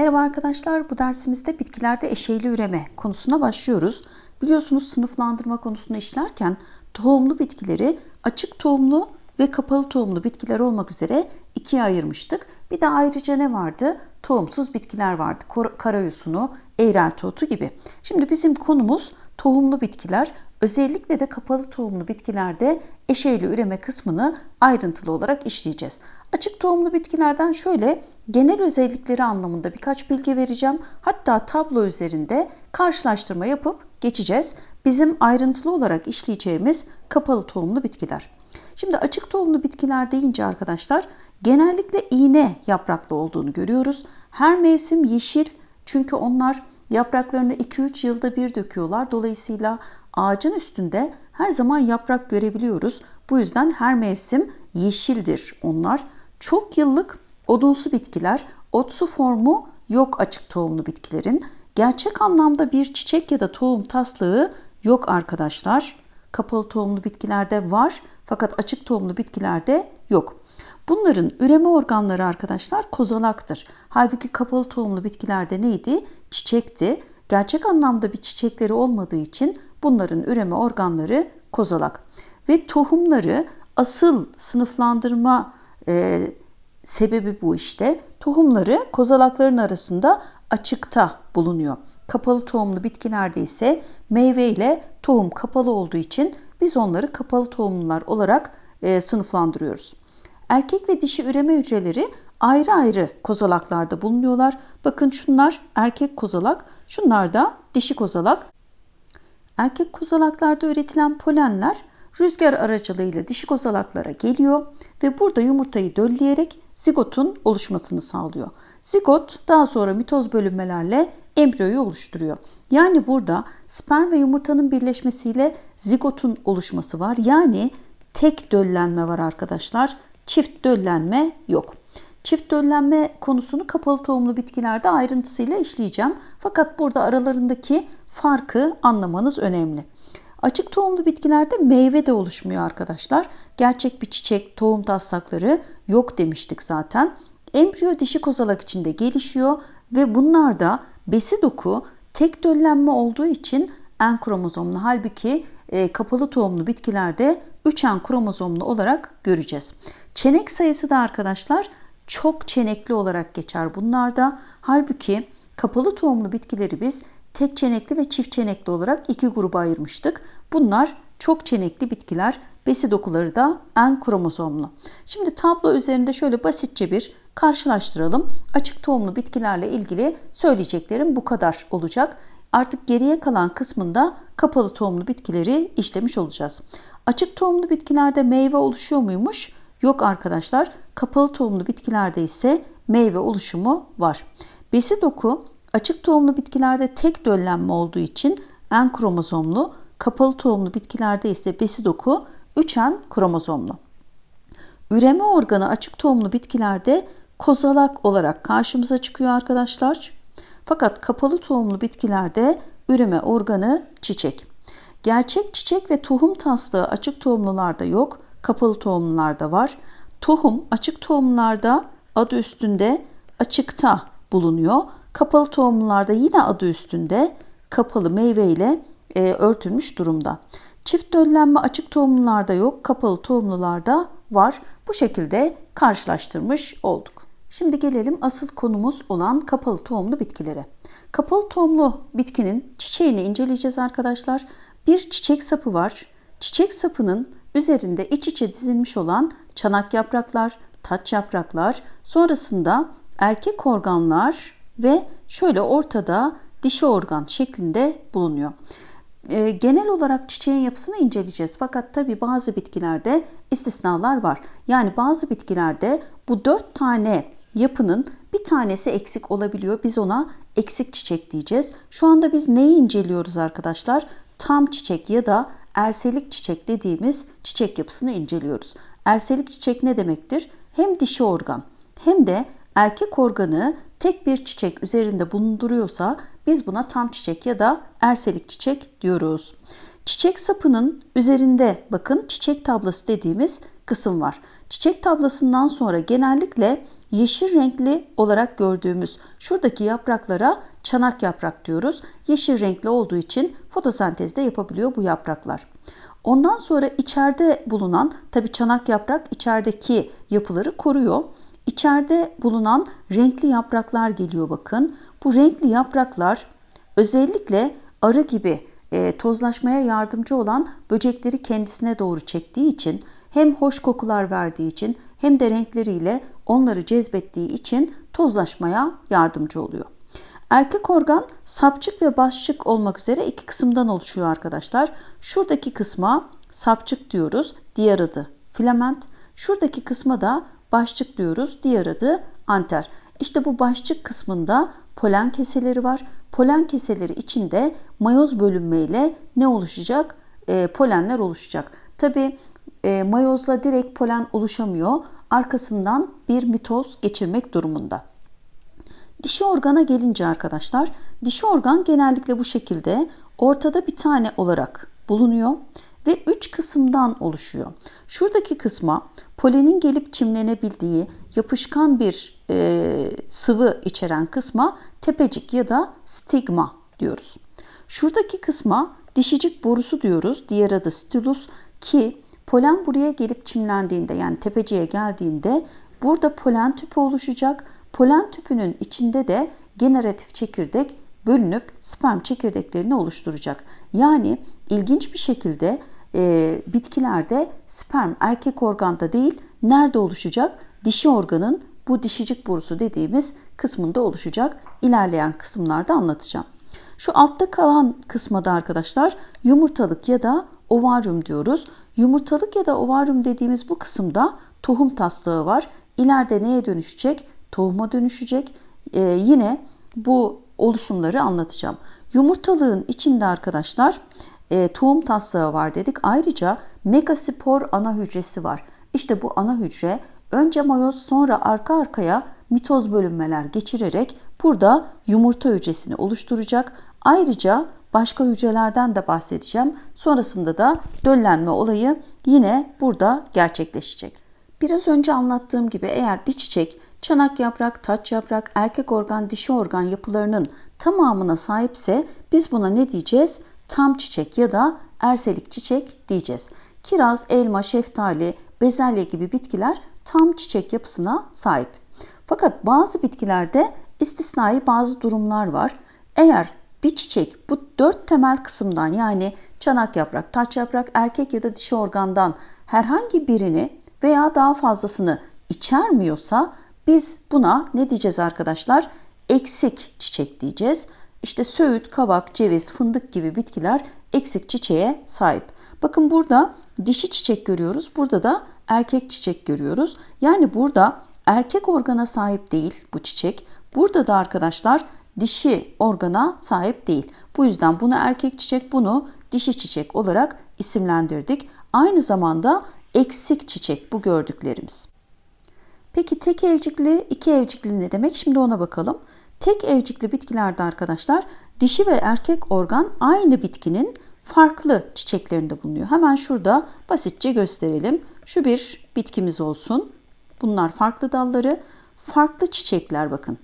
Merhaba arkadaşlar, bu dersimizde bitkilerde eşeyli üreme konusuna başlıyoruz. Biliyorsunuz sınıflandırma konusunu işlerken tohumlu bitkileri açık tohumlu ve kapalı tohumlu bitkiler olmak üzere ikiye ayırmıştık. Bir de ayrıca ne vardı? Tohumsuz bitkiler vardı. Karayosunu, eğrelti otu gibi. Şimdi bizim konumuz tohumlu bitkiler. Özellikle de kapalı tohumlu bitkilerde eşeyli üreme kısmını ayrıntılı olarak işleyeceğiz. Açık tohumlu bitkilerden şöyle genel özellikleri anlamında birkaç bilgi vereceğim. Hatta tablo üzerinde karşılaştırma yapıp geçeceğiz. Bizim ayrıntılı olarak işleyeceğimiz kapalı tohumlu bitkiler. Şimdi açık tohumlu bitkiler deyince arkadaşlar genellikle iğne yapraklı olduğunu görüyoruz. Her mevsim yeşil çünkü onlar yapraklarını 2-3 yılda bir döküyorlar. Dolayısıyla ağacın üstünde her zaman yaprak görebiliyoruz. Bu yüzden her mevsim yeşildir onlar. Çok yıllık odunsu bitkiler, otsu formu yok açık tohumlu bitkilerin. Gerçek anlamda bir çiçek ya da tohum taslığı yok arkadaşlar. Kapalı tohumlu bitkilerde var fakat açık tohumlu bitkilerde yok. Bunların üreme organları arkadaşlar kozalaktır. Halbuki kapalı tohumlu bitkilerde neydi? Çiçekti. Gerçek anlamda bir çiçekleri olmadığı için bunların üreme organları kozalak. Ve tohumları asıl sınıflandırma e, sebebi bu işte. Tohumları kozalakların arasında açıkta bulunuyor. Kapalı tohumlu bitkilerde ise meyve ile tohum kapalı olduğu için biz onları kapalı tohumlular olarak e, sınıflandırıyoruz. Erkek ve dişi üreme hücreleri ayrı ayrı kozalaklarda bulunuyorlar. Bakın şunlar erkek kozalak, şunlar da dişi kozalak. Erkek kozalaklarda üretilen polenler rüzgar aracılığıyla dişi kozalaklara geliyor ve burada yumurtayı dölleyerek zigotun oluşmasını sağlıyor. Zigot daha sonra mitoz bölünmelerle embriyoyu oluşturuyor. Yani burada sperm ve yumurtanın birleşmesiyle zigotun oluşması var. Yani tek döllenme var arkadaşlar. Çift döllenme yok. Çift döllenme konusunu kapalı tohumlu bitkilerde ayrıntısıyla işleyeceğim. Fakat burada aralarındaki farkı anlamanız önemli. Açık tohumlu bitkilerde meyve de oluşmuyor arkadaşlar. Gerçek bir çiçek, tohum taslakları yok demiştik zaten. Embriyo dişi kozalak içinde gelişiyor ve bunlarda besi doku tek döllenme olduğu için en kromozomlu. Halbuki e, kapalı tohumlu bitkilerde 3 en kromozomlu olarak göreceğiz. Çenek sayısı da arkadaşlar çok çenekli olarak geçer bunlarda. Halbuki kapalı tohumlu bitkileri biz tek çenekli ve çift çenekli olarak iki gruba ayırmıştık. Bunlar çok çenekli bitkiler, besi dokuları da en kromozomlu. Şimdi tablo üzerinde şöyle basitçe bir karşılaştıralım. Açık tohumlu bitkilerle ilgili söyleyeceklerim bu kadar olacak. Artık geriye kalan kısmında kapalı tohumlu bitkileri işlemiş olacağız. Açık tohumlu bitkilerde meyve oluşuyor muymuş? Yok arkadaşlar. Kapalı tohumlu bitkilerde ise meyve oluşumu var. Besi doku açık tohumlu bitkilerde tek döllenme olduğu için en kromozomlu, kapalı tohumlu bitkilerde ise besi doku 3N kromozomlu. Üreme organı açık tohumlu bitkilerde kozalak olarak karşımıza çıkıyor arkadaşlar. Fakat kapalı tohumlu bitkilerde üreme organı çiçek. Gerçek çiçek ve tohum taslığı açık tohumlularda yok, kapalı tohumlularda var. Tohum açık tohumlarda adı üstünde açıkta bulunuyor. Kapalı tohumlularda yine adı üstünde kapalı meyve ile e, örtülmüş durumda. Çift döllenme açık tohumlularda yok, kapalı tohumlularda var. Bu şekilde karşılaştırmış olduk. Şimdi gelelim asıl konumuz olan kapalı tohumlu bitkilere. Kapalı tohumlu bitkinin çiçeğini inceleyeceğiz arkadaşlar. Bir çiçek sapı var. Çiçek sapının üzerinde iç içe dizilmiş olan çanak yapraklar, taç yapraklar, sonrasında erkek organlar ve şöyle ortada dişi organ şeklinde bulunuyor. E, genel olarak çiçeğin yapısını inceleyeceğiz. Fakat tabi bazı bitkilerde istisnalar var. Yani bazı bitkilerde bu dört tane yapının bir tanesi eksik olabiliyor. Biz ona eksik çiçek diyeceğiz. Şu anda biz neyi inceliyoruz arkadaşlar? Tam çiçek ya da erselik çiçek dediğimiz çiçek yapısını inceliyoruz. Erselik çiçek ne demektir? Hem dişi organ hem de erkek organı tek bir çiçek üzerinde bulunduruyorsa biz buna tam çiçek ya da erselik çiçek diyoruz. Çiçek sapının üzerinde bakın çiçek tablası dediğimiz kısım var. Çiçek tablasından sonra genellikle yeşil renkli olarak gördüğümüz şuradaki yapraklara çanak yaprak diyoruz. Yeşil renkli olduğu için fotosentezde yapabiliyor bu yapraklar. Ondan sonra içeride bulunan tabi çanak yaprak içerideki yapıları koruyor. İçeride bulunan renkli yapraklar geliyor bakın. Bu renkli yapraklar özellikle arı gibi e, tozlaşmaya yardımcı olan böcekleri kendisine doğru çektiği için hem hoş kokular verdiği için hem de renkleriyle onları cezbettiği için tozlaşmaya yardımcı oluyor. Erkek organ sapçık ve başçık olmak üzere iki kısımdan oluşuyor arkadaşlar. Şuradaki kısma sapçık diyoruz, diğer adı filament. Şuradaki kısma da başçık diyoruz, diğer adı anter. İşte bu başçık kısmında polen keseleri var. Polen keseleri içinde mayoz bölünmeyle ne oluşacak? E, polenler oluşacak. Tabi e, mayozla direkt polen oluşamıyor. Arkasından bir mitoz geçirmek durumunda. Dişi organa gelince arkadaşlar, dişi organ genellikle bu şekilde ortada bir tane olarak bulunuyor ve üç kısımdan oluşuyor. Şuradaki kısma polenin gelip çimlenebildiği yapışkan bir e, sıvı içeren kısma tepecik ya da stigma diyoruz. Şuradaki kısma dişicik borusu diyoruz. Diğer adı stilus ki polen buraya gelip çimlendiğinde yani tepeciye geldiğinde burada polen tüpü oluşacak. Polen tüpünün içinde de generatif çekirdek bölünüp sperm çekirdeklerini oluşturacak. Yani ilginç bir şekilde e, bitkilerde sperm erkek organda değil nerede oluşacak? Dişi organın bu dişicik borusu dediğimiz kısmında oluşacak. İlerleyen kısımlarda anlatacağım. Şu altta kalan kısmada arkadaşlar yumurtalık ya da ovaryum diyoruz. Yumurtalık ya da ovaryum dediğimiz bu kısımda tohum taslığı var. İleride neye dönüşecek? Tohuma dönüşecek. Ee, yine bu oluşumları anlatacağım. Yumurtalığın içinde arkadaşlar e, tohum taslağı var dedik. Ayrıca megaspor ana hücresi var. İşte bu ana hücre önce mayoz sonra arka arkaya mitoz bölünmeler geçirerek burada yumurta hücresini oluşturacak. Ayrıca başka hücrelerden de bahsedeceğim. Sonrasında da döllenme olayı yine burada gerçekleşecek. Biraz önce anlattığım gibi eğer bir çiçek çanak yaprak, taç yaprak, erkek organ, dişi organ yapılarının tamamına sahipse biz buna ne diyeceğiz? Tam çiçek ya da erselik çiçek diyeceğiz. Kiraz, elma, şeftali, bezelye gibi bitkiler tam çiçek yapısına sahip. Fakat bazı bitkilerde istisnai bazı durumlar var. Eğer bir çiçek bu dört temel kısımdan yani çanak yaprak, taç yaprak, erkek ya da dişi organdan herhangi birini veya daha fazlasını içermiyorsa biz buna ne diyeceğiz arkadaşlar? Eksik çiçek diyeceğiz. İşte söğüt, kavak, ceviz, fındık gibi bitkiler eksik çiçeğe sahip. Bakın burada dişi çiçek görüyoruz. Burada da erkek çiçek görüyoruz. Yani burada erkek organa sahip değil bu çiçek. Burada da arkadaşlar dişi organa sahip değil. Bu yüzden bunu erkek çiçek, bunu dişi çiçek olarak isimlendirdik. Aynı zamanda eksik çiçek bu gördüklerimiz. Peki tek evcikli, iki evcikli ne demek? Şimdi ona bakalım. Tek evcikli bitkilerde arkadaşlar dişi ve erkek organ aynı bitkinin farklı çiçeklerinde bulunuyor. Hemen şurada basitçe gösterelim. Şu bir bitkimiz olsun. Bunlar farklı dalları, farklı çiçekler bakın.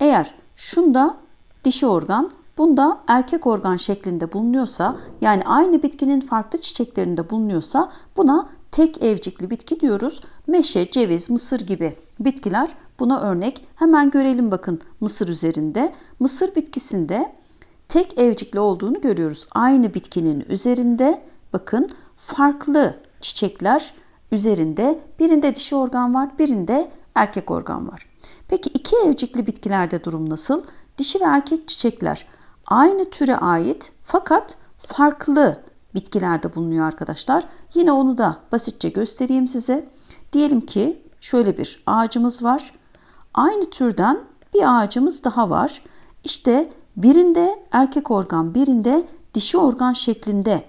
Eğer şunda dişi organ, bunda erkek organ şeklinde bulunuyorsa, yani aynı bitkinin farklı çiçeklerinde bulunuyorsa buna tek evcikli bitki diyoruz. Meşe, ceviz, mısır gibi bitkiler buna örnek. Hemen görelim bakın mısır üzerinde. Mısır bitkisinde tek evcikli olduğunu görüyoruz. Aynı bitkinin üzerinde bakın farklı çiçekler üzerinde birinde dişi organ var, birinde erkek organ var. Peki iki evcikli bitkilerde durum nasıl? Dişi ve erkek çiçekler aynı türe ait fakat farklı bitkilerde bulunuyor arkadaşlar. Yine onu da basitçe göstereyim size. Diyelim ki şöyle bir ağacımız var. Aynı türden bir ağacımız daha var. İşte birinde erkek organ, birinde dişi organ şeklinde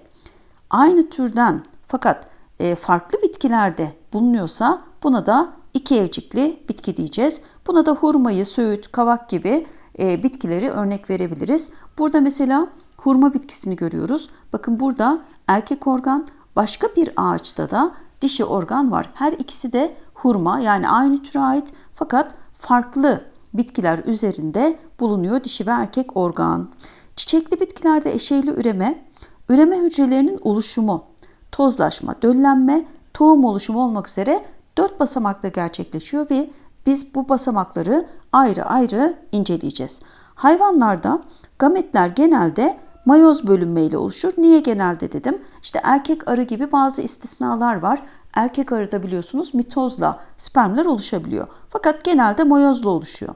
aynı türden fakat e, farklı bitkilerde bulunuyorsa buna da iki evcikli bitki diyeceğiz. Buna da hurmayı, söğüt, kavak gibi e, bitkileri örnek verebiliriz. Burada mesela hurma bitkisini görüyoruz. Bakın burada erkek organ başka bir ağaçta da dişi organ var. Her ikisi de hurma yani aynı türe ait fakat farklı bitkiler üzerinde bulunuyor dişi ve erkek organ. Çiçekli bitkilerde eşeyli üreme, üreme hücrelerinin oluşumu, tozlaşma, döllenme, tohum oluşumu olmak üzere dört basamakla gerçekleşiyor ve biz bu basamakları ayrı ayrı inceleyeceğiz. Hayvanlarda gametler genelde mayoz bölünmeyle oluşur. Niye genelde dedim? İşte erkek arı gibi bazı istisnalar var. Erkek arıda biliyorsunuz mitozla spermler oluşabiliyor. Fakat genelde mayozla oluşuyor.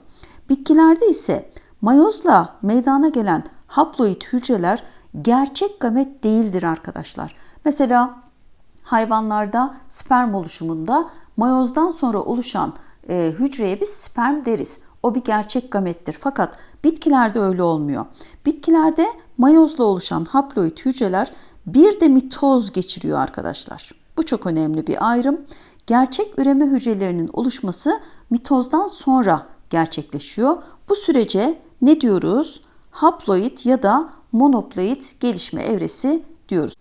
Bitkilerde ise mayozla meydana gelen haploid hücreler gerçek gamet değildir arkadaşlar. Mesela hayvanlarda sperm oluşumunda mayozdan sonra oluşan e, hücreye biz sperm deriz. O bir gerçek gamettir. Fakat bitkilerde öyle olmuyor. Bitkilerde mayozla oluşan haploid hücreler bir de mitoz geçiriyor arkadaşlar. Bu çok önemli bir ayrım. Gerçek üreme hücrelerinin oluşması mitozdan sonra gerçekleşiyor. Bu sürece ne diyoruz? Haploid ya da monoploid gelişme evresi diyoruz.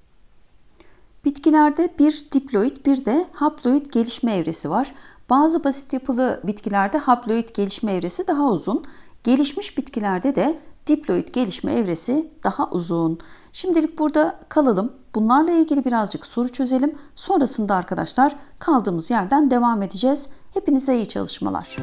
Bitkilerde bir diploid bir de haploid gelişme evresi var. Bazı basit yapılı bitkilerde haploid gelişme evresi daha uzun. Gelişmiş bitkilerde de diploid gelişme evresi daha uzun. Şimdilik burada kalalım. Bunlarla ilgili birazcık soru çözelim. Sonrasında arkadaşlar kaldığımız yerden devam edeceğiz. Hepinize iyi çalışmalar.